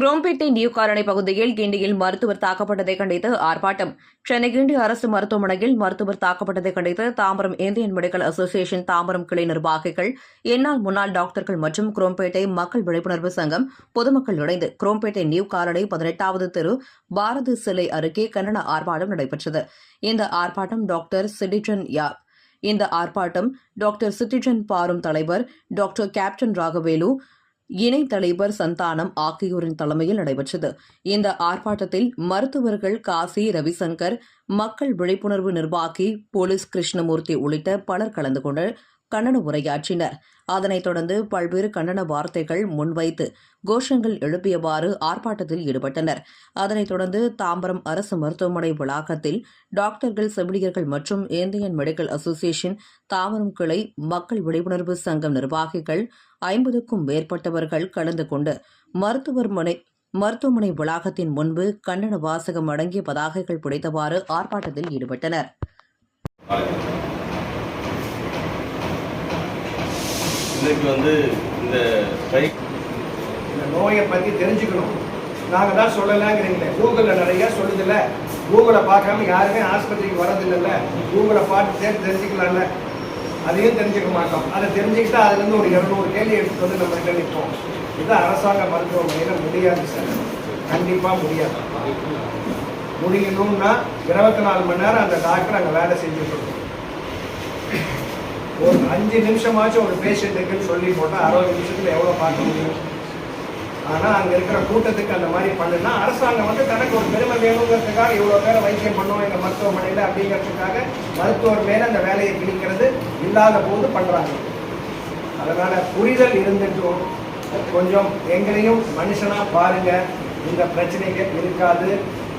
Chromepet new colony பகுதியில் கிண்டியில் மருத்துவர் தாக்கப்பட்டதை கண்டித்து ஆர்ப்பாட்டம். சென்னை கிண்டி அரசு மருத்துவமனையில் மருத்துவர் தாக்கப்பட்டதை கண்டித்து Tambaram Indian medical association Tambaram கிளை நிர்வாகிகள் என்னால் முன்னாள் டாக்டர்கள் மற்றும் குரோம்பேட்டை மக்கள் விழிப்புணர்வு சங்கம் பொதுமக்கள் இணைந்து குரோம்பேட்டை நியூ காலனி பதினெட்டாவது தெரு பாரதி சிலை அருகே கண்டன ஆர்ப்பாட்டம் நடைபெற்றது. இந்த ஆர்ப்பாட்டம் டாக்டர் சிடிஜன் யா இந்த ஆர்ப்பாட்டம் டாக்டர் சிட்டிஜன் பாரும் தலைவர் டாக்டர் கேப்டன் ராகவேலு இணை தலைவர் சந்தானம் ஆகியோரின் தலைமையில் நடைபெற்றது. இந்த ஆர்ப்பாட்டத்தில் மருத்துவர்கள் காசி ரவிசங்கர் மக்கள் விழிப்புணர்வு நிர்வாகி போலீஸ் கிருஷ்ணமூர்த்தி உள்ளிட்ட பலர் கலந்து கொண்டு கண்டன உரையாற்றினர். அதனைத் தொடர்ந்து பல்வேறு கண்டன வார்த்தைகள் முன்வைத்து கோஷங்கள் எழுப்பியவாறு ஆர்ப்பாட்டத்தில் ஈடுபட்டனர். அதனைத் தொடர்ந்து தாம்பரம் அரசு மருத்துவமனை வளாகத்தில் டாக்டர்கள் செவிலியர்கள் மற்றும் இந்தியன் மெடிக்கல் அசோசியேஷன் தாம்பரம் கிளை மக்கள் விழிப்புணர்வு சங்கம் நிர்வாகிகள் ஐம்பதுக்கும் மேற்பட்டவர்கள் கலந்து கொண்டு மருத்துவமனை மருத்துவமனை வளாகத்தின் முன்பு கண்டன வாசகம் அடங்கிய பதாகைகள் பிடித்தவாறு ஆர்ப்பாட்டத்தில் ஈடுபட்டனர். இன்றைக்கு வந்து இந்த பைக் இந்த நோயை பற்றி தெரிஞ்சுக்கணும். நாங்கள் தான் சொல்லலைங்கிறீங்களே. கூகுளில் நிறைய சொல்லுதில்ல. கூகுளை பார்க்காம யாருமே ஆஸ்பத்திரிக்கு வரதில்லைல்ல கூகுளை பார்த்து சேர்த்து தெரிஞ்சுக்கலாம்ல. அதையும் தெரிஞ்சுக்க மாட்டோம். அதை தெரிஞ்சுக்கிட்டா அதுலேருந்து ஒரு இரநூறு கேள்வி எடுத்துட்டு வந்து நம்ம கிட்ட நிற்போம். இது அரசாங்க மருத்துவமனையில் முடியாது சார். கண்டிப்பாக முடியாது. முடியணும்னா இருபத்தி நாலு மணி நேரம் அந்த டாக்டர் அங்கே வேலை செஞ்சுட்டு இருக்கோம் ஒரு அஞ்சு நிமிஷமாச்சும் ஒரு பேஷண்ட்டுக்குன்னு சொல்லி போட்டால் அறுபது நிமிஷத்தில் எவ்வளோ பார்க்க முடியும்? ஆனால் அங்கே இருக்கிற கூட்டத்துக்கு அந்த மாதிரி பண்ணுனா அரசாங்கம் வந்து தனக்கு ஒரு பெருமை வேணுங்கிறதுக்காக இவ்வளோ பேரை வைத்தியம் பண்ணுவோம் எங்கள் மருத்துவமனையில் அப்படிங்கிறதுக்காக மருத்துவர் மேலே அந்த வேலையை பிடிக்கிறது இல்லாத போது பண்ணுறாங்க அதனால் புரிதல் இருந்துட்டும். கொஞ்சம் எங்களையும் மனுஷனாக பாருங்கள் இந்த பிரச்சனைகள் இருக்காது.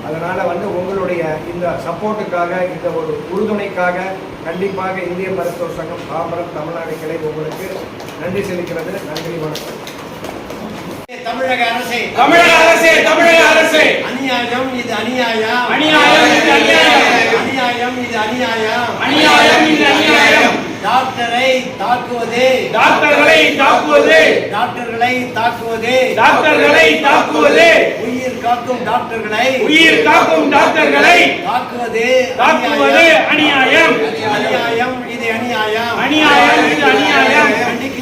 அதனால் வந்து உங்களுடைய இந்த சப்போர்ட்டுக்காக இந்த ஒரு உறுதுணைக்காக கண்டிப்பாக இந்திய மருத்துவ சங்கம் தாம்பரம் தமிழ்நாடு கிளை உங்களுக்கு நன்றி செலுத்துகிறது. நன்றி வணக்கம். தமிழக அரசே. தமிழக அரசே தமிழக அரசே. அநியாயம் இது அநியாயம். அநியாயம் இது அநியாயம். அநியாயம் இது அநியாயம். அநியாயம் இது அநியாயம். டாக்டரை தாக்குவது. டாக்டர்களை தாக்குவது. டாக்டர்களை தாக்குவது. டாக்டர்களை தாக்குவது. உயிர் காக்கும் டாக்டர்களை. உயிர் காக்கும் டாக்டர்களை. தாக்குவது தாக்குவது அநியாயம். அநியாயம். இது அநியாயம். அநியாயம் இது அநியாயம்.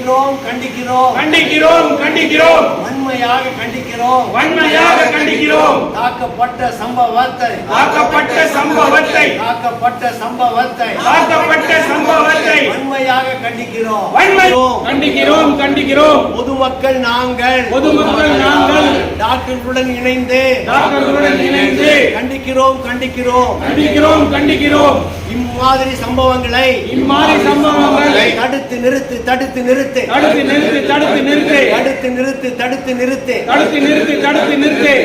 கண்டிக்கிறோம் கண்டிக்கிறோம். கண்டிக்கிறோம் கண்டிக்கிறோம். வன்மையாக கண்டிக்கிறோம். வன்மையாக கண்டிக்கிறோம். தாக்கப்பட்ட சம்பவத்தை. தாக்கப்பட்ட சம்பவத்தை. தாக்கப்பட்ட சம்பவத்தை. தாக்கப்பட்ட சம்பவத்தை. வன்மையாக கண்டிக்கிறோம். வன்மை. கண்டிக்கிறோம். கண்டிக்கிறோம் பொதுமக்கள் நாங்கள். பொதுமக்கள் நாங்கள். டாக்டர்களுடன் இணைந்து. டாக்டர்களுடன் இணைந்து. கண்டிக்கிறோம் கண்டிக்கிறோம். கண்டிக்கிறோம் கண்டிக்கிறோம். இம்மாதிரி சம்பவங்களை இம்மாதிரி சம்பவங்களை தடுத்து நிறுத்து தடுத்து நிறுத்து. தடுத்து நிறுத்து தடுத்து நிறுத்து. தடுத்து நிறுத்து தடுத்து நிறுத்து. தடுத்து நிறுத்து தடுத்து நிறுத்து.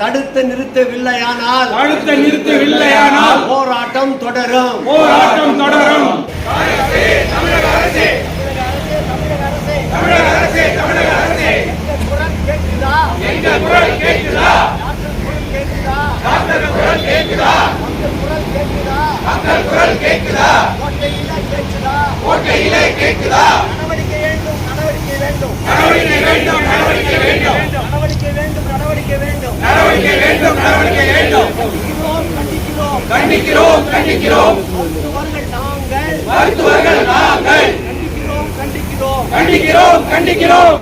தடுத்து நிறுத்தவில்லையானால் தடுத்து நிறுத்தவில்லையானால் போராட்டம் தொடரும். போராட்டம் தொடரும். எங்கள் குரல் கேட்குதா? டாக்டர் குரல் கேட்குதா மக்கள் குரல் கேட்குதா கோட்டையிலே கேட்குதா நடவடிக்கை வேண்டும் நடவடிக்கை வேண்டும் நடவடிக்கை வேண்டும். நடவடிக்கை வேண்டும். நடவடிக்கை வேண்டும் நடவடிக்கை வேண்டும். நடவடிக்கை வேண்டும் நடவடிக்கை வேண்டும். கண்டிக்கிறோம் கண்டிக்கிறோம். மருத்துவர்கள் நாங்கள். மருத்துவர்கள் நாங்கள். கண்டிக்கிறோம் கண்டிக்கிறோம். கண்டிக்கிறோம் கண்டிக்கிறோம்.